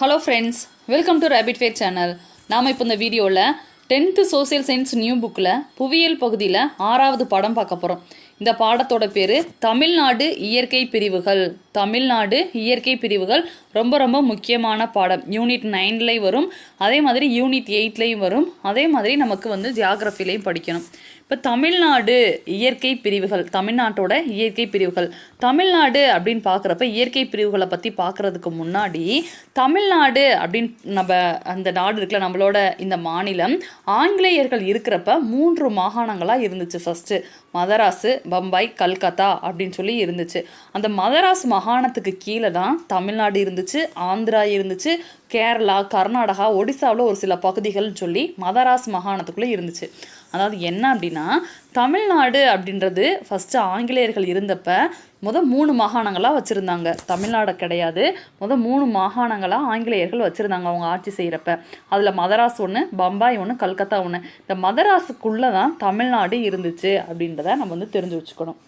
Hello friends welcome to rapid fire channel நாம் இப்போ இந்த வீடியோவில் டென்த்து சோசியல் சயின்ஸ் நியூ புக்கில் புவியியல் பகுதியில் ஆறாவது பாடம் பார்க்க போகிறோம் இந்த பாடத்தோட பேர் தமிழ்நாடு இயற்கை பிரிவுகள். தமிழ்நாடு இயற்கை பிரிவுகள் ரொம்ப ரொம்ப முக்கியமான பாடம். யூனிட் நைன்லேயும் வரும். அதே மாதிரி யூனிட் எயிட்லேயும் வரும். அதே மாதிரி நமக்கு வந்து ஜியாகிரஃபிலையும் படிக்கணும். இப்போ தமிழ்நாடு இயற்கை பிரிவுகள் தமிழ்நாட்டோட இயற்கை பிரிவுகள். தமிழ்நாடு அப்படின்னு பார்க்குறப்ப இயற்கை பிரிவுகளை பற்றி பார்க்குறதுக்கு முன்னாடி தமிழ்நாடு அப்படின்னு நம்ம அந்த நாடு இருக்குல்ல நம்மளோட இந்த மாநிலம் ஆங்கிலேயர்கள் இருக்கிறப்ப மூன்று மாகாணங்களாக இருந்துச்சு ஃபஸ்ட்டு மதராஸு பம்பாய் கல்கத்தா அப்படின்னு சொல்லி இருந்துச்சு. அந்த மதராஸ் மாகாணத்துக்கு கீழே தான் தமிழ்நாடு இருந்துச்சு ஆந்திரா இருந்துச்சு கேரளா கர்நாடகா ஒடிசாவில் ஒரு சில பகுதிகள்னு சொல்லி மதராஸ் மாகாணத்துக்குள்ளே இருந்துச்சு. அதாவது என்ன அப்படின்னா தமிழ்நாடு அப்படின்றது ஃபஸ்ட்டு ஆங்கிலேயர்கள் இருந்தப்ப முத மூணு மாகாணங்களாக வச்சுருந்தாங்க. தமிழ்நாடு கிடையாது. முத மூணு மாகாணங்களாக ஆங்கிலேயர்கள் வச்சுருந்தாங்க அவங்க ஆட்சி செய்கிறப்ப அதில் மதராஸ் ஒன்று பம்பாய் ஒன்று கல்கத்தா ஒன்று இந்த மதராஸுக்குள்ளே தான் தமிழ்நாடு இருந்துச்சு அப்படின்றத நம்ம வந்து தெரிஞ்சு வச்சுக்கணும்.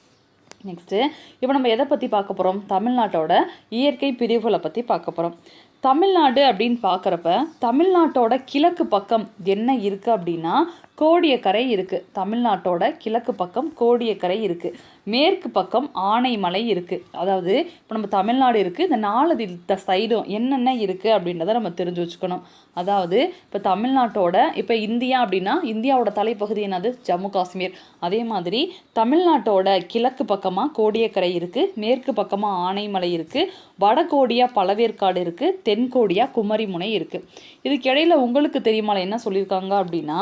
நெக்ஸ்ட்டு இப்போ நம்ம எதை பற்றி பார்க்க போகிறோம் தமிழ்நாட்டோட இயற்கை பிரிவுகளை பற்றி பார்க்க போகிறோம் தமிழ்நாடு அப்படின்னு பார்க்குறப்ப தமிழ்நாட்டோட கிழக்கு பக்கம் என்ன இருக்குது அப்படின்னா கோடியக்கரை இருக்குது தமிழ்நாட்டோட கிழக்கு பக்கம் கோடியக்கரை இருக்குது மேற்கு பக்கம் ஆனைமலை இருக்குது அதாவது இப்போ நம்ம தமிழ்நாடு இருக்குது இந்த நாலு தி- சைடும் என்னென்ன இருக்குது அப்படின்றத நம்ம தெரிஞ்சு வச்சுக்கணும். அதாவது இப்போ தமிழ்நாட்டோட இப்போ இந்தியா அப்படின்னா இந்தியாவோட தலைப்பகுதி என்னது? ஜம்மு காஷ்மீர். அதே மாதிரி தமிழ்நாட்டோட கிழக்கு பக்கமாக கோடியக்கரை இருக்குது மேற்கு பக்கமாக ஆனைமலை இருக்குது வடகோடியா பழவேற்காடு இருக்குது தென்கோடியா குமரிமுனை இருக்குது இதுக்கு உங்களுக்கு தெரியுமா என்ன சொல்லியிருக்காங்க அப்படின்னா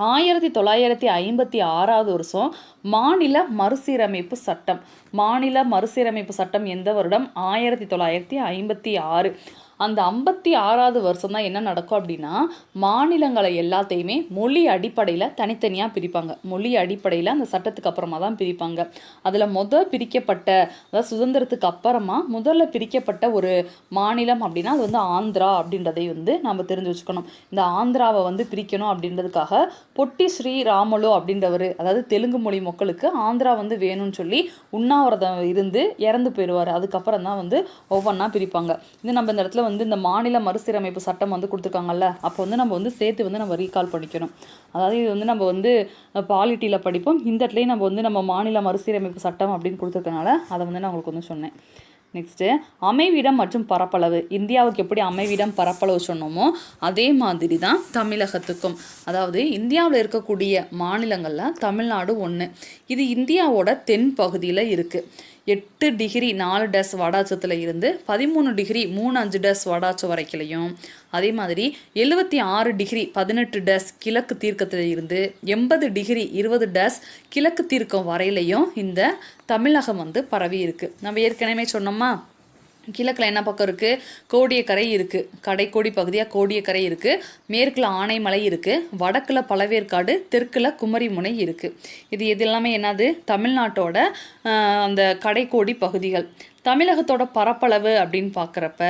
ஆயிரத்தி தொள்ளாயிரத்தி ஐம்பத்தி ஆறாவது வருஷம் மாநில மறுசீரமைப்பு சட்டம். மாநில மறுசீரமைப்பு சட்டம் எந்த வருடம்? ஆயிரத்தி தொள்ளாயிரத்தி ஐம்பத்தி ஆறு. அந்த ஐம்பத்தி ஆறாவது வருஷம் தான் என்ன நடக்கும் அப்படின்னா மாநிலங்களை எல்லாத்தையுமே மொழி அடிப்படையில் தனித்தனியாக பிரிப்பாங்க. மொழி அடிப்படையில் அந்த சட்டத்துக்கு அப்புறமா தான் பிரிப்பாங்க. அதில் முதல் பிரிக்கப்பட்ட அதாவது சுதந்திரத்துக்கு அப்புறமா முதல்ல பிரிக்கப்பட்ட ஒரு மாநிலம் அப்படின்னா அது வந்து ஆந்திரா அப்படின்றதை வந்து நம்ம தெரிஞ்சு வச்சுக்கணும். இந்த ஆந்திராவை வந்து பிரிக்கணும் அப்படின்றதுக்காக பொட்டி ஸ்ரீ ராமலு அப்படின்றவர் அதாவது தெலுங்கு மொழி மக்களுக்கு ஆந்திரா வந்து வேணும்னு சொல்லி உண்ணாவிரதம் இருந்து இறந்து போயிடுவார். அதுக்கப்புறம் தான் வந்து ஒவ்வொன்றா பிரிப்பாங்க. இது நம்ம இந்த இடத்துல வந்து இந்த மாநில மறுசீரமைப்பு சட்டம் வந்து கொடுத்துருக்காங்கல்ல அப்போ வந்து நம்ம வந்து சேர்த்து வந்து நம்ம ரீகால் பண்ணிக்கணும். அதாவது இது வந்து நம்ம வந்து பாலிட்டியில் படிப்போம். இந்த இடத்துலையும் நம்ம வந்து நம்ம மாநில மறுசீரமைப்பு சட்டம் அப்படின்னு கொடுத்துருக்கனால அதை வந்து நான் உங்களுக்கு வந்து சொன்னேன். நெக்ஸ்ட்டு அமைவிடம் மற்றும் பரப்பளவு. இந்தியாவுக்கு எப்படி அமைவிடம் பரப்பளவு சொன்னோமோ அதே மாதிரி தான் தமிழகத்துக்கும். அதாவது இந்தியாவில் இருக்கக்கூடிய மாநிலங்களில் தமிழ்நாடு ஒன்று இது இந்தியாவோட தென் பகுதியில் இருக்குது எட்டு டிகிரி நாலு டஸ் வடாச்சத்தில் இருந்து பதிமூணு டிகிரி மூணு அஞ்சு டஸ் வடாச்சம் வரைக்கிலையும். அதே மாதிரி எழுபத்தி ஆறு டிகிரி பதினெட்டு டேஸ் கிழக்கு தீர்க்கத்தில் இருந்து எண்பது டிகிரி இருபது டஸ் கிழக்கு தீர்க்கம் வரையிலையும் இந்த தமிழகம் வந்து பரவி இருக்கு நம்ம ஏற்கனவே சொன்னோமா? கிழக்கில் என்ன பக்கம் இருக்குது கோடியக்கரை இருக்குது கடைக்கோடி பகுதியாக கோடியக்கரை இருக்குது மேற்கில் ஆனைமலை இருக்குது வடக்கில் பழவேற்காடு தெற்கில் குமரிமுனை இருக்குது இது இது எல்லாமே என்னது? தமிழ்நாட்டோட அந்த கடைக்கோடி பகுதிகள். தமிழகத்தோட பரப்பளவு அப்படின்னு பார்க்குறப்ப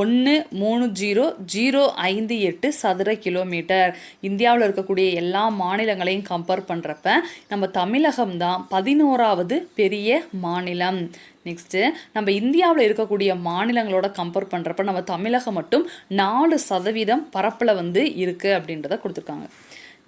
ஒன்று மூணு ஜீரோ ஜீரோ ஐந்து எட்டு சதுர கிலோமீட்டர். இந்தியாவில் இருக்கக்கூடிய எல்லா மாநிலங்களையும் கம்பேர் பண்ணுறப்ப நம்ம தமிழகம் தான் பதினோராவது பெரிய மாநிலம். நெக்ஸ்ட்டு நம்ம இந்தியாவில் இருக்கக்கூடிய மாநிலங்களோட கம்பேர் பண்ணுறப்ப நம்ம தமிழகம் மட்டும் நாலு சதவீதம் பரப்பில் வந்து இருக்குது அப்படின்றத கொடுத்துருக்காங்க.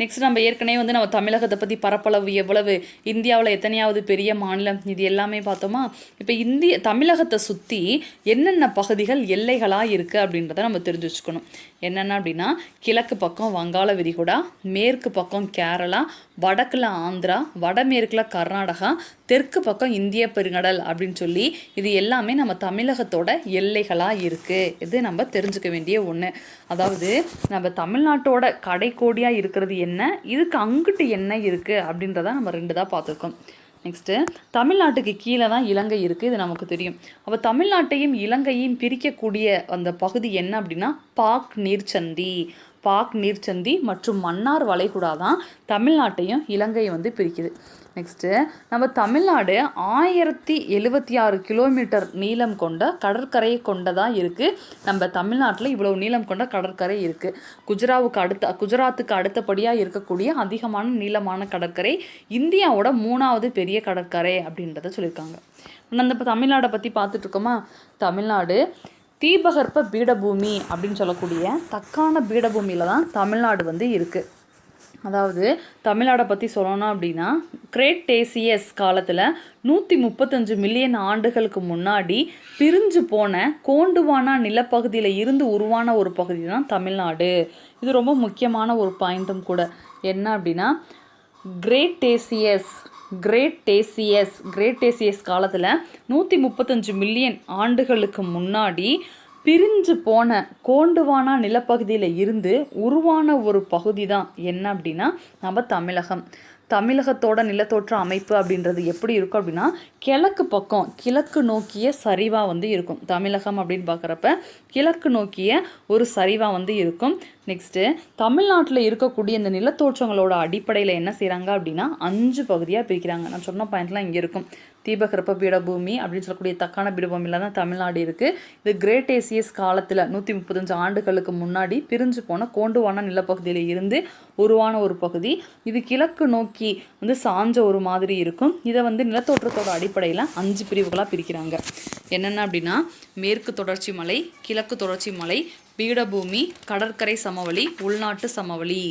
நெக்ஸ்ட் நம்ம ஏற்கனவே வந்து நம்ம தமிழகத்தை பற்றி பரப்பளவு எவ்வளவு இந்தியாவில் எத்தனையாவது பெரிய மாநிலம் இது எல்லாமே பார்த்தோமா? இப்போ இந்திய தமிழகத்தை சுற்றி என்னென்ன பகுதிகள் எல்லைகளாக இருக்குது அப்படின்றத நம்ம தெரிஞ்சு வச்சுக்கணும். என்னென்ன அப்படின்னா கிழக்கு பக்கம் வங்காள விரிகுடா மேற்கு பக்கம் கேரளா வடக்கில் ஆந்திரா வடமேற்கில் கர்நாடகா தெற்கு பக்கம் இந்திய பெருங்கடல் அப்படின்னு சொல்லி இது எல்லாமே நம்ம தமிழகத்தோட எல்லைகளாக இருக்குது இது நம்ம தெரிஞ்சுக்க வேண்டிய ஒன்று அதாவது நம்ம தமிழ்நாட்டோட கடைக்கோடியாக இருக்கிறது என்ன? இதுக்கு அங்கிட்டு என்ன இருக்குது அப்படின்றத நம்ம ரெண்டு தான் பார்த்துருக்கோம். நெக்ஸ்ட்டு தமிழ்நாட்டுக்கு கீழே தான் இலங்கை இருக்குது இது நமக்கு தெரியும். அப்போ தமிழ்நாட்டையும் இலங்கையும் பிரிக்கக்கூடிய அந்த பகுதி என்ன அப்படின்னா பாக் நீர்ச்சந்தி. பாக் நீர்ச்சந்தி மற்றும் மன்னார் வளைகுடா தான் தமிழ்நாட்டையும் இலங்கையை வந்து பிரிக்குது. நெக்ஸ்ட்டு நம்ம தமிழ்நாடு ஆயிரத்தி எழுபத்தி ஆறு கிலோமீட்டர் நீளம் கொண்ட கடற்கரையை கொண்டதாக இருக்குது நம்ம தமிழ்நாட்டில் இவ்வளோ நீளம் கொண்ட கடற்கரை இருக்குது குஜராவுக்கு அடுத்த குஜராத்துக்கு அடுத்தபடியாக இருக்கக்கூடிய அதிகமான நீளமான கடற்கரை இந்தியாவோட மூணாவது பெரிய கடற்கரை அப்படின்றத சொல்லியிருக்காங்க. நம்ம இப்போ தமிழ்நாடை பற்றி பார்த்துட்டு இருக்கோமா? தமிழ்நாடு தீபகற்ப பீடபூமி அப்படின்னு சொல்லக்கூடிய தக்கான பீடபூமியில் தான் தமிழ்நாடு வந்து இருக்குது அதாவது தமிழ்நாடை பற்றி சொல்லணும் அப்படின்னா கிரேட் டேசியஸ் காலத்தில் நூற்றி முப்பத்தஞ்சு மில்லியன் ஆண்டுகளுக்கு முன்னாடி பிரிஞ்சு போன கோண்டுவானா நிலப்பகுதியில் இருந்து உருவான ஒரு பகுதி தான் தமிழ்நாடு. இது ரொம்ப முக்கியமான ஒரு பாயிண்ட்டும் கூட. என்ன அப்படின்னா cretaceous cretaceous cretaceous காலத்தில் நூற்றி முப்பத்தஞ்சு மில்லியன் ஆண்டுகளுக்கு முன்னாடி பிரிஞ்சு போன கோண்டுவானா நிலப்பகுதியில் இருந்து உருவான ஒரு பகுதி தான் என்ன அப்படின்னா நம்ம தமிழகம். தமிழகத்தோட நிலத்தோற்ற அமைப்பு அப்படின்றது எப்படி இருக்கும் அப்படின்னா கிழக்கு பக்கம் கிழக்கு நோக்கிய சரிவாக வந்து இருக்கும். தமிழகம் அப்படின்னு பார்க்குறப்ப கிழக்கு நோக்கிய ஒரு சரிவாக வந்து இருக்கும். நெக்ஸ்ட்டு தமிழ்நாட்டில் இருக்கக்கூடிய இந்த நிலத்தோற்றங்களோட அடிப்படையில் என்ன செய்கிறாங்க அப்படின்னா அஞ்சு பகுதியாக பிரிக்கிறாங்க. நான் சொன்ன பாயிண்ட்லாம் இங்கே இருக்கும். தீபகற்ப பீடபூமி அப்படின்னு சொல்லக்கூடிய தக்கான பீடபூமியில் தான் தமிழ்நாடு இருக்குது இது கிரேட் ஏசியஸ் காலத்தில் நூற்றி முப்பத்தஞ்சு ஆண்டுகளுக்கு முன்னாடி பிரிஞ்சு போன கோண்டுவான நிலப்பகுதியில் இருந்து உருவான ஒரு பகுதி. இது கிழக்கு நோக்கி வந்து சாஞ்ச ஒரு மாதிரி இருக்கும். இதை வந்து நிலத்தோற்றத்தோட அடிப்படையில் அஞ்சு பிரிவுகளாக பிரிக்கிறாங்க. என்னென்ன அப்படின்னா மேற்கு தொடர்ச்சி மலை கிழக்கு தொடர்ச்சி மலை பீடபூமி கடற்கரை சமவெளி உள்நாட்டு சமவெளி.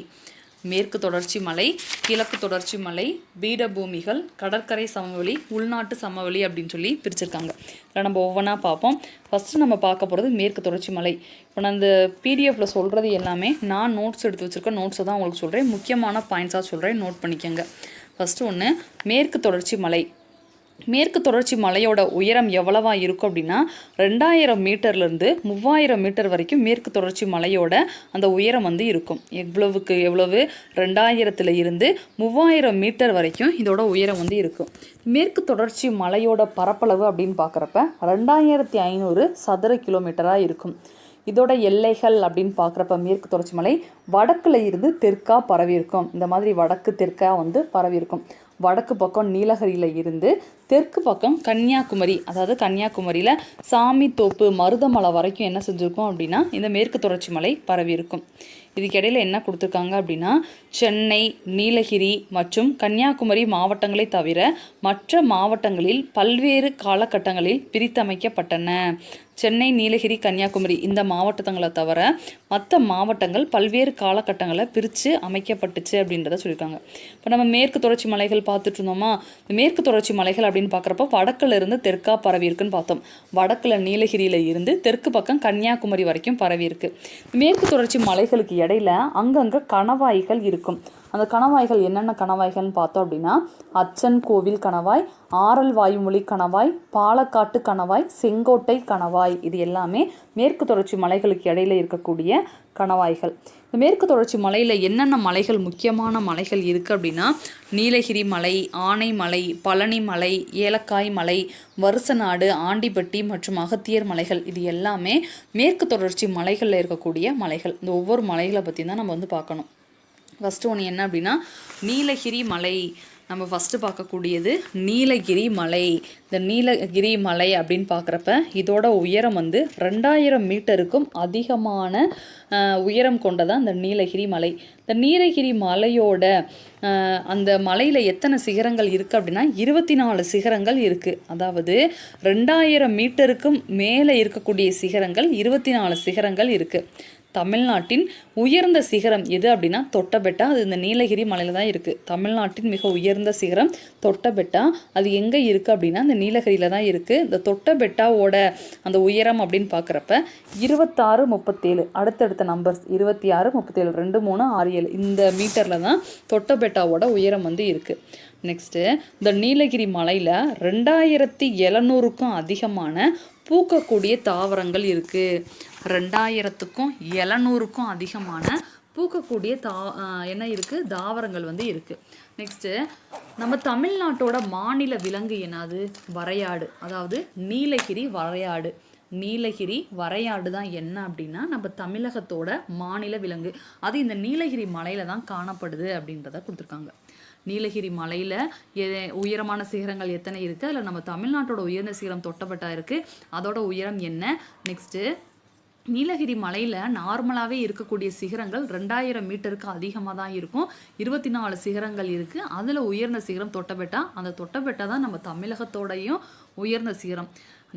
மேற்கு தொடர்ச்சி மலை கிழக்கு தொடர்ச்சி மலை பீடபூமிகள் கடற்கரை சமவெளி உள்நாட்டு சமவெளி அப்படின்னு சொல்லி பிரிச்சிருக்காங்க. இதில் நம்ம ஒவ்வொன்றா பார்ப்போம். ஃபஸ்ட்டு நம்ம பார்க்க போகிறது மேற்கு தொடர்ச்சி மலை. இப்போ நான் இந்த பிடிஎஃப்பில் சொல்கிறது எல்லாமே நான் நோட்ஸ் எடுத்து வச்சுருக்கேன் நோட்ஸை தான் உங்களுக்கு சொல்கிறேன் முக்கியமான பாயிண்ட்ஸாக சொல்கிறேன் நோட் பண்ணிக்கோங்க. ஃபஸ்ட்டு ஒன்று மேற்கு தொடர்ச்சி மலை. மேற்கு தொடர்ச்சி மலையோட உயரம் எவ்வளவா இருக்கும் அப்படின்னா ரெண்டாயிரம் மீட்டர்லேருந்து மூவாயிரம் மீட்டர் வரைக்கும் மேற்கு தொடர்ச்சி மலையோட அந்த உயரம் வந்து இருக்கும். எவ்வளவுக்கு எவ்வளவு? ரெண்டாயிரத்தில் இருந்து மூவாயிரம் மீட்டர் வரைக்கும் இதோட உயரம் வந்து இருக்கும். மேற்கு தொடர்ச்சி மலையோட பரப்பளவு அப்படின்னு பார்க்குறப்ப ரெண்டாயிரத்தி ஐநூறு சதுர கிலோமீட்டராக இருக்கும். இதோட எல்லைகள் அப்படின்னு பார்க்குறப்ப மேற்கு தொடர்ச்சி மலை வடக்கில் இருந்து தெற்காக பரவி இருக்கும் இந்த மாதிரி வடக்கு தெற்காக வந்து பரவி இருக்கும் வடக்கு பக்கம் நீலகிரியில் இருந்து தெற்கு பக்கம் கன்னியாகுமரி அதாவது கன்னியாகுமரியில் சாமி தோப்பு மருதமலை வரைக்கும் என்ன செஞ்சுருக்கோம் அப்படின்னா இந்த மேற்கு தொடர்ச்சி மலை பரவி இருக்கும். இதுக்கிடையில் என்ன கொடுத்துருக்காங்க அப்படின்னா சென்னை நீலகிரி மற்றும் கன்னியாகுமரி மாவட்டங்களை தவிர மற்ற மாவட்டங்களில் பல்வேறு காலகட்டங்களில் பிரித்தமைக்கப்பட்டன. சென்னை நீலகிரி கன்னியாகுமரி இந்த மாவட்டங்களை தவிர மற்ற மாவட்டங்கள் பல்வேறு காலகட்டங்களை பிரித்து அமைக்கப்பட்டுச்சு அப்படின்றத சொல்லியிருக்காங்க. இப்போ நம்ம மேற்கு தொடர்ச்சி மலைகள் பார்த்துட்டு இருந்தோமா? இந்த மேற்கு தொடர்ச்சி மலைகள் அப்படின்னு பார்க்குறப்ப வடக்கில் இருந்து தெற்கா பரவி இருக்குன்னு பார்த்தோம். வடக்கில் நீலகிரியில் இருந்து தெற்கு பக்கம் கன்னியாகுமரி வரைக்கும் பரவி இருக்கு. மேற்கு தொடர்ச்சி மலைகளுக்கு இடையில அங்கங்கே கணவாய்கள் இருக்கும். அந்த கணவாய்கள் என்னென்ன கணவாய்கள்னு பார்த்தோம் அப்படின்னா அச்சன் கோவில் கணவாய் ஆரல் வாயுமொழி கணவாய் பாலக்காட்டு கணவாய் செங்கோட்டை கணவாய். இது எல்லாமே மேற்கு தொடர்ச்சி மலைகளுக்கு இடையில இருக்கக்கூடிய கணவாய்கள். இந்த மேற்கு தொடர்ச்சி மலையில் என்னென்ன மலைகள் முக்கியமான மலைகள் இருக்குது அப்படின்னா நீலகிரி மலை ஆனைமலை பழனி மலை ஏலக்காய் மலை வருசநாடு ஆண்டிப்பட்டி மற்றும் அகத்தியர் மலைகள். இது எல்லாமே மேற்கு தொடர்ச்சி மலைகளில் இருக்கக்கூடிய மலைகள். இந்த ஒவ்வொரு மலைகளை பற்றி தான் நம்ம வந்து பார்க்கணும். ஃபஸ்ட்டு ஒன்று என்ன அப்படின்னா நீலகிரி மலை. நம்ம ஃபஸ்ட்டு பார்க்கக்கூடியது நீலகிரி மலை. இந்த நீலகிரி மலை அப்படின்னு பார்க்குறப்ப இதோட உயரம் வந்து ரெண்டாயிரம் மீட்டருக்கும் அதிகமான உயரம் கொண்டதான் இந்த நீலகிரி மலை. இந்த நீலகிரி மலையோட அந்த மலையில் எத்தனை சிகரங்கள் இருக்குது அப்படின்னா இருபத்தி நாலு சிகரங்கள் இருக்குது அதாவது ரெண்டாயிரம் மீட்டருக்கும் மேலே இருக்கக்கூடிய சிகரங்கள் இருபத்தி நாலு சிகரங்கள் இருக்குது தமிழ்நாட்டின் உயர்ந்த சிகரம் எது அப்படின்னா தொட்டபெட்டா. அது இந்த நீலகிரி மலையில் தான் இருக்குது தமிழ்நாட்டின் மிக உயர்ந்த சிகரம் தொட்டபெட்டா. அது எங்கே இருக்குது அப்படின்னா இந்த நீலகிரியில் தான் இருக்குது இந்த தொட்டபெட்டாவோட அந்த உயரம் அப்படின்னு பார்க்குறப்ப இருபத்தாறு முப்பத்தேழு. அடுத்தடுத்த நம்பர்ஸ் இருபத்தி ஆறு முப்பத்தேழு ரெண்டு மூணு ஆறு ஏழு. இந்த மீட்டரில் தான் தொட்டபெட்டாவோட உயரம் வந்து இருக்குது நெக்ஸ்ட்டு இந்த நீலகிரி மலையில் ரெண்டாயிரத்தி எழுநூறுக்கும் அதிகமான பூக்கக்கூடிய தாவரங்கள் இருக்குது ரெண்டாயிரத்துக்கும் எழுநூறுக்கும் அதிகமான பூக்கக்கூடிய தா என்ன இருக்குது தாவரங்கள் வந்து இருக்குது நெக்ஸ்ட்டு நம்ம தமிழ்நாட்டோட மாநில விலங்கு என்னது? வரையாடு. அதாவது நீலகிரி வரையாடு. நீலகிரி வரையாடு தான் என்ன அப்படின்னா நம்ம தமிழகத்தோட மாநில விலங்கு. அது இந்த நீலகிரி மலையில தான் காணப்படுது அப்படின்றத கொடுத்துருக்காங்க. நீலகிரி மலையில் உயரமான சிகரங்கள் எத்தனை இருக்குது அதில் நம்ம தமிழ்நாட்டோட உயர்ந்த சிகரம் தொட்டப்பட்டா இருக்குது அதோட உயரம் என்ன? நெக்ஸ்ட்டு நீலகிரி மலையில் நார்மலாகவே இருக்கக்கூடிய சிகரங்கள் ரெண்டாயிரம் மீட்டருக்கு அதிகமாக தான் இருக்கும். இருபத்தி நாலு சிகரங்கள் இருக்குது அதில் உயர்ந்த சிகரம் தொட்டபெட்டா அந்த தொட்டபெட்டா தான் நம்ம தமிழகத்தோடையும் உயர்ந்த சிகரம்.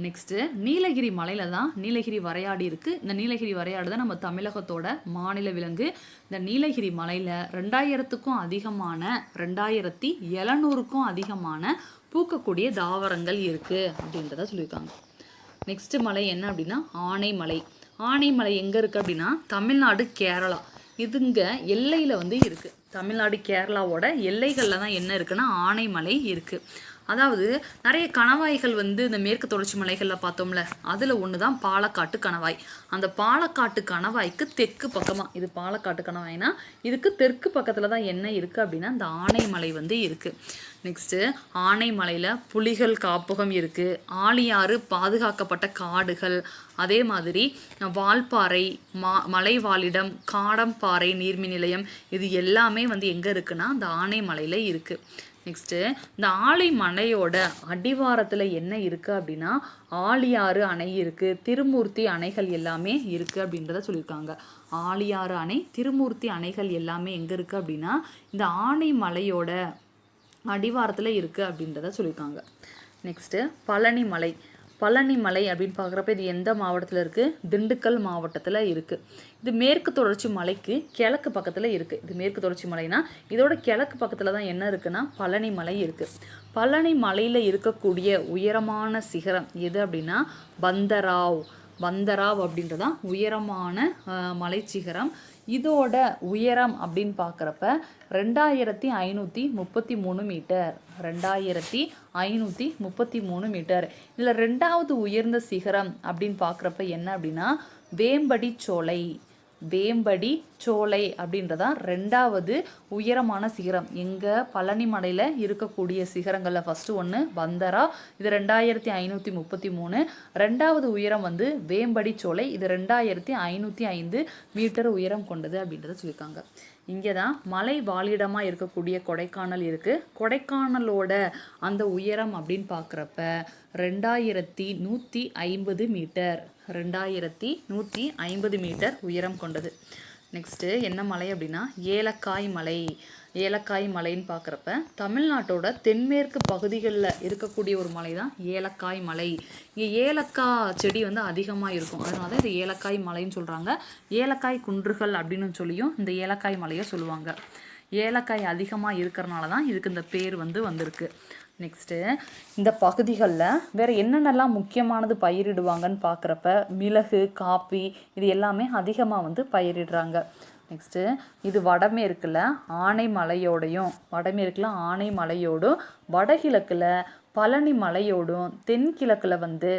நெக்ஸ்ட்டு நீலகிரி மலையில் தான் நீலகிரி வரையாடு இருக்குது இந்த நீலகிரி வரையாடு தான் நம்ம தமிழகத்தோட மாநில விலங்கு. இந்த நீலகிரி மலையில் ரெண்டாயிரத்துக்கும் அதிகமான ரெண்டாயிரத்தி எழுநூறுக்கும் அதிகமான பூக்கக்கூடிய தாவரங்கள் இருக்குது அப்படின்றத சொல்லியிருக்காங்க. நெக்ஸ்ட்டு மலை என்ன அப்படின்னா ஆனைமலை. ஆனைமலை எங்கே இருக்குது அப்படின்னா தமிழ்நாடு கேரளா. இதுங்க எல்லையில் வந்து இருக்குது தமிழ்நாடு கேரளாவோட எல்லைகளில் தான் என்ன இருக்குன்னா ஆனைமலை இருக்குது அதாவது நிறைய கணவாய்கள் வந்து இந்த மேற்கு தொடர்ச்சி மலைகளில் பார்த்தோம்ல அதில் ஒன்று தான் பாலக்காட்டு கணவாய். அந்த பாலக்காட்டு கணவாய்க்கு தெற்கு பக்கமாக இது பாலக்காட்டு கணவாய்னா இதுக்கு தெற்கு பக்கத்தில் தான் என்ன இருக்குது அப்படின்னா இந்த ஆனைமலை வந்து இருக்குது நெக்ஸ்ட்டு ஆனைமலையில் புலிகள் காப்பகம் இருக்குது ஆழியாறு பாதுகாக்கப்பட்ட காடுகள். அதே மாதிரி வால்பாறை மா மலைவாழிடம் காடம்பாறை நீர்மின் நிலையம் இது எல்லாமே வந்து எங்கே இருக்குன்னா அந்த ஆனைமலையில் இருக்குது நெக்ஸ்ட்டு இந்த ஆலை மலையோட அடிவாரத்தில் என்ன இருக்குது அப்படின்னா ஆழியாறு அணை இருக்குது திருமூர்த்தி அணைகள் எல்லாமே இருக்குது அப்படின்றத சொல்லியிருக்காங்க. ஆழியாறு அணை திருமூர்த்தி அணைகள் எல்லாமே எங்கே இருக்குது அப்படின்னா இந்த ஆணை மலையோட அடிவாரத்தில் இருக்குது அப்படின்றத சொல்லியிருக்காங்க. நெக்ஸ்ட்டு பழனி மலை. பழனி மலை அப்படின்னு பார்க்குறப்ப இது எந்த மாவட்டத்தில் இருக்குது திண்டுக்கல் மாவட்டத்தில் இருக்குது இது மேற்கு தொடர்ச்சி மலைக்கு கிழக்கு பக்கத்தில் இருக்குது இது மேற்கு தொடர்ச்சி மலைனா இதோட கிழக்கு பக்கத்தில் தான் என்ன இருக்குன்னா பழனி மலை இருக்குது பழனி மலையில் இருக்கக்கூடிய உயரமான சிகரம் எது அப்படின்னா பந்தராவ். பந்தராவ் அப்படின்றதான் உயரமான மலை மலைச்சிகரம். இதோட உயரம் அப்படின்னு பார்க்குறப்ப ரெண்டாயிரத்தி ஐநூற்றி முப்பத்தி மூணு மீட்டர். ரெண்டாயிரத்தி ஐநூற்றி முப்பத்தி மூணு மீட்டர். இதில் ரெண்டாவது உயர்ந்த சிகரம் அப்படின்னு பார்க்குறப்ப என்ன அப்படின்னா வேம்படி சோலை. வேம்படி சோலை அப்படின்றதா ரெண்டாவது உயரமான சிகரம். எங்கள் பழனி மலையில் இருக்கக்கூடிய சிகரங்களில் ஃபஸ்ட்டு ஒன்று பந்தரா இது ரெண்டாயிரத்தி ஐநூற்றி முப்பத்தி மூணு. ரெண்டாவது உயரம் வந்து வேம்படி சோலை. இது ரெண்டாயிரத்தி ஐநூற்றி ஐந்து மீட்டர் உயரம் கொண்டது அப்படின்றத சொல்லியிருக்காங்க. இங்கே தான் மலை வாழிடமாக இருக்கக்கூடிய கொடைக்கானல் இருக்குது கொடைக்கானலோட அந்த உயரம் அப்படின்னு பார்க்குறப்ப ரெண்டாயிரத்தி நூற்றி ஐம்பது மீட்டர். ரெண்டாயிரத்தி நூற்றி ஐம்பது மீட்டர் உயரம் கொண்டது. நெக்ஸ்ட்டு என்ன மலை அப்படின்னா? ஏலக்காய் மலை. ஏலக்காய் மலைன்னு பார்க்குறப்ப தமிழ்நாட்டோட தென்மேற்கு பகுதிகளில் இருக்கக்கூடிய ஒரு மலை தான் ஏலக்காய் மலை. இங்கே ஏலக்காய் செடி வந்து அதிகமாக இருக்கும். அதனால தான் இது ஏலக்காய் மலைன்னு சொல்கிறாங்க ஏலக்காய் குன்றுகள் அப்படின்னு சொல்லியும் இந்த ஏலக்காய் மலையை சொல்லுவாங்க. ஏலக்காய் அதிகமாக இருக்கிறனால தான் இதுக்கு இந்த பேர் வந்து வந்திருக்கு. நெக்ஸ்ட்டு இந்த பகுதிகளில் வேறு என்னென்னலாம் முக்கியமானது பயிரிடுவாங்கன்னு பார்க்குறப்ப மிளகு காப்பி இது எல்லாமே அதிகமாக வந்து பயிரிடுறாங்க. நெக்ஸ்ட்டு இது வடமேற்கில் ஆனைமலையோடையும் வடமேற்கில் ஆனைமலையோடும் வடகிழக்கில் பழனி மலையோடும் தென்கிழக்கில் வந்து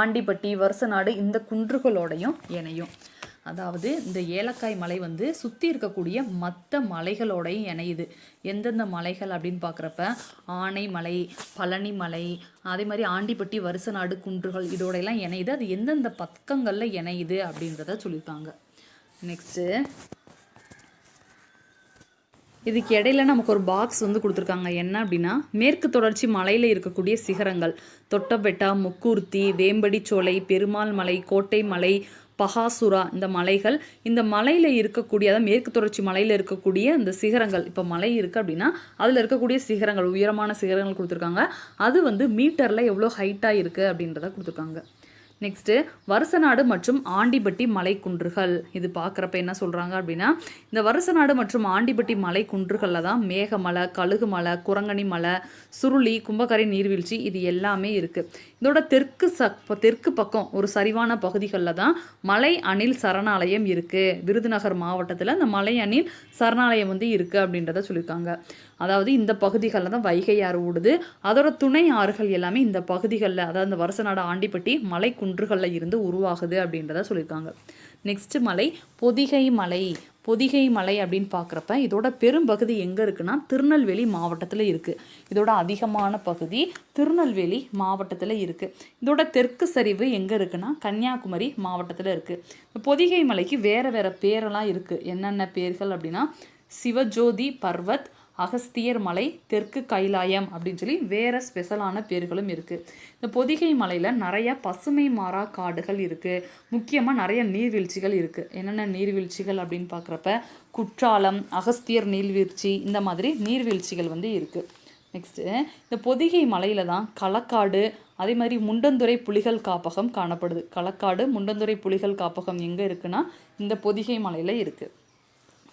ஆண்டிப்பட்டி வருஷநாடு இந்த குன்றுகளோடையும் இணையும். அதாவது இந்த ஏலக்காய் மலை வந்து சுற்றி இருக்கக்கூடிய மற்ற மலைகளோடையும் இணையுது. எந்தெந்த மலைகள் அப்படின்னு பார்க்குறப்ப ஆனை மலை பழனி மலை அதே மாதிரி ஆண்டிப்பட்டி வருச நாடு குன்றுகள் இதோடையெல்லாம் இணையுது. அது எந்தெந்த பக்கங்களில் இணையுது அப்படின்றத சொல்லியிருக்காங்க. நெக்ஸ்ட்டு இதுக்கு இடையில நமக்கு ஒரு பாக்ஸ் வந்து கொடுத்துருக்காங்க. என்ன அப்படின்னா மேற்கு தொடர்ச்சி மலையில் இருக்கக்கூடிய சிகரங்கள். தொட்டபெட்டா முக்கூர்த்தி வேம்படி சோலை பெருமாள் மலை கோட்டை மலை பகாசுரா இந்த மலைகள் இந்த மலையில் இருக்கக்கூடிய அதாவது மேற்கு தொடர்ச்சி மலையில் இருக்கக்கூடிய இந்த சிகரங்கள் இப்போ மலை இருக்குது அப்படின்னா அதில் இருக்கக்கூடிய சிகரங்கள் உயரமான சிகரங்கள் கொடுத்துருக்காங்க. அது வந்து மீட்டரில் எவ்வளோ ஹைட்டாக இருக்குது அப்படின்றத கொடுத்துருக்காங்க. நெக்ஸ்ட்டு வருசநாடு மற்றும் ஆண்டிப்பட்டி மலைக்குன்றுகள். இது பார்க்குறப்ப என்ன சொல்கிறாங்க அப்படின்னா இந்த வருசநாடு மற்றும் ஆண்டிப்பட்டி மலை குன்றுகளில் தான் மேகமலை கழுகு மலை குரங்கணி மலை சுருளி கும்பகரை நீர்வீழ்ச்சி இது எல்லாமே இருக்குது இதோட தெற்கு சக் தெற்கு பக்கம் ஒரு சரிவான பகுதிகளில் தான் மலை அணில் சரணாலயம் இருக்குது விருதுநகர் மாவட்டத்தில் அந்த மலை அணில் சரணாலயம் வந்து இருக்குது அப்படின்றத சொல்லியிருக்காங்க அதாவது இந்த பகுதிகளில் தான் வைகை ஆறு ஓடுது. அதோட துணை ஆறுகள் எல்லாமே இந்த பகுதிகளில் அதாவது இந்த வருசநாடு ஆண்டிப்பட்டி மலை குன்றுகளில் இருந்து உருவாகுது அப்படின்றத சொல்லியிருக்காங்க. நெக்ஸ்ட்டு மலை பொதிகை மலை. பொதிகை மலை அப்படின்னு பார்க்குறப்ப இதோட பெரும்பகுதி எங்கே இருக்குன்னா திருநெல்வேலி மாவட்டத்தில் இருக்குது இதோட அதிகமான பகுதி திருநெல்வேலி மாவட்டத்தில் இருக்குது இதோட தெற்கு சரிவு எங்கே இருக்குன்னா கன்னியாகுமரி மாவட்டத்தில் இருக்குது பொதிகை மலைக்கு வேறு வேறு பேரெல்லாம் இருக்குது என்னென்ன பேர்கள் அப்படின்னா சிவஜோதி பர்வத் அகஸ்தியர் மலை தெற்கு கைலாயம் அப்படின்னு சொல்லி வேறு ஸ்பெஷலான பேர்களும் இருக்குது இந்த பொதிகை மலையில் நிறைய பசுமை மாறா காடுகள் இருக்குது முக்கியமாக நிறைய நீர்வீழ்ச்சிகள் இருக்குது என்னென்ன நீர்வீழ்ச்சிகள் அப்படின்னு பார்க்குறப்ப குற்றாலம் அகஸ்தியர் நீர்வீழ்ச்சி இந்த மாதிரி நீர்வீழ்ச்சிகள் வந்து இருக்குது நெக்ஸ்ட்டு இந்த பொதிகை மலையில் தான் களக்காடு அதே மாதிரி முண்டந்துறை புலிகள் காப்பகம் காணப்படுது. களக்காடு முண்டந்துறை புலிகள் காப்பகம் எங்கே இருக்குன்னா இந்த பொதிகை மலையில் இருக்குது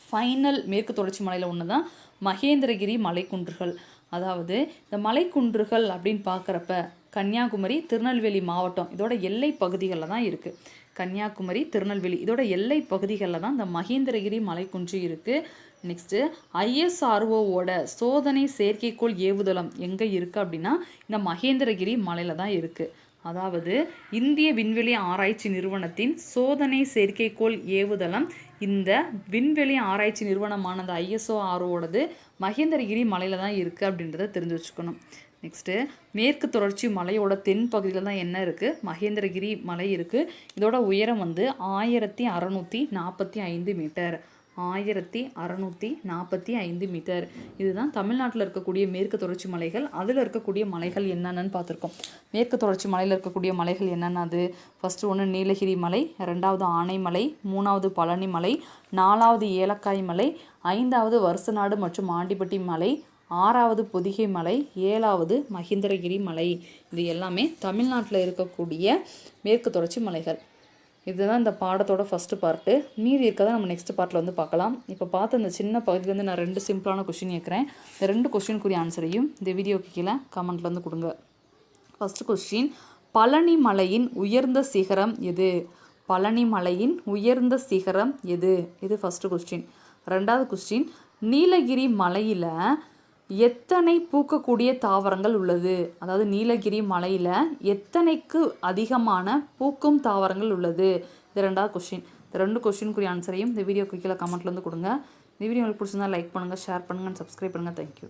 ஃபைனல் மேற்கு தொடர்ச்சி மலையில் ஒன்று தான் மகேந்திரகிரி மலைக்குன்றுகள். அதாவது இந்த மலைக்குன்றுகள் அப்படின்னு பார்க்குறப்ப கன்னியாகுமரி திருநெல்வேலி மாவட்டம் இதோட எல்லை பகுதிகளில் தான் இருக்குது கன்னியாகுமரி திருநெல்வேலி இதோட எல்லை பகுதிகளில் தான் இந்த மகேந்திரகிரி மலைக்குன்று இருக்குது நெக்ஸ்ட்டு ஐஎஸ்ஆர்ஓவோட சோதனை செயற்கைக்கோள் ஏவுதளம் எங்கே இருக்குது அப்படின்னா இந்த மகேந்திரகிரி மலையில் தான் இருக்குது அதாவது இந்திய விண்வெளி ஆராய்ச்சி நிறுவனத்தின் சோதனை செயற்கைக்கோள் ஏவுதளம். இந்த விண்வெளி ஆராய்ச்சி நிறுவனமான அந்த ஐஎஸ்ஓ ஆர்ஓடது மகேந்திரகிரி மலையில் தான் இருக்குது அப்படின்றத தெரிஞ்சு வச்சுக்கணும். நெக்ஸ்ட்டு மேற்கு தொடர்ச்சி மலையோட தென் பகுதியில் தான் என்ன இருக்குது மகேந்திரகிரி மலை இருக்குது இதோட உயரம் வந்து ஆயிரத்தி அறநூற்றி நாற்பத்தி ஐந்து மீட்டர். ஆயிரத்தி அறநூற்றி நாற்பத்தி ஐந்து மீட்டர் இதுதான் தமிழ்நாட்டில் இருக்கக்கூடிய மேற்கு தொடர்ச்சி மலைகள். அதில் இருக்கக்கூடிய மலைகள் என்னென்னு பார்த்துருக்கோம். மேற்கு தொடர்ச்சி மலையில் இருக்கக்கூடிய மலைகள் என்னென்ன அது? ஃபஸ்ட்டு ஒன்று நீலகிரி மலை ரெண்டாவது ஆனைமலை மூணாவது பழனி மலை நாலாவது ஏலக்காய் மலை ஐந்தாவது வருசநாடு மற்றும் ஆண்டிப்பட்டி மலை ஆறாவது பொதிகை மலை ஏழாவது மகிந்திரகிரி மலை. இது எல்லாமே தமிழ்நாட்டில் இருக்கக்கூடிய மேற்கு தொடர்ச்சி மலைகள். இதுதான் இந்த பாடத்தோட ஃபஸ்ட்டு பார்ட்டு மீதி இருக்கதை நம்ம நெக்ஸ்ட் பார்ட்டில் வந்து பார்க்கலாம். இப்போ பார்த்த இந்த சின்ன பகுதியிலேருந்து நான் ரெண்டு சிம்பிளான கொஷின் கேட்குறேன். இந்த ரெண்டு கொஷினுக்குரிய ஆன்சரையும் இந்த வீடியோக்கு கீழே கமெண்ட்டில் வந்து கொடுங்க. ஃபஸ்ட்டு கொஸ்டின் பழனி மலையின் உயர்ந்த சிகரம் எது? பழனி மலையின் உயர்ந்த சிகரம் எது? இது ஃபஸ்ட்டு கொஸ்டின் ரெண்டாவது கொஸ்டின் நீலகிரி மலையில் எத்தனை பூக்கக்கூடிய தாவரங்கள் உள்ளது? அதாவது நீலகிரி மலையில் எத்தனைக்கு அதிகமான பூக்கும் தாவரங்கள் உள்ளது? இது ரெண்டாவது கொஷின் இந்த ரெண்டு கொஷினுக்குரிய ஆன்சரையும் இந்த வீடியோ கீழே கமெண்ட்ல வந்து கொடுங்க. இந்த வீடியோ உங்களுக்கு பிடிச்சிருந்தா லைக் பண்ணுங்கள் ஷேர் பண்ணுங்கள் சப்ஸ்கிரைப் பண்ணுங்கள் தேங்க்யூ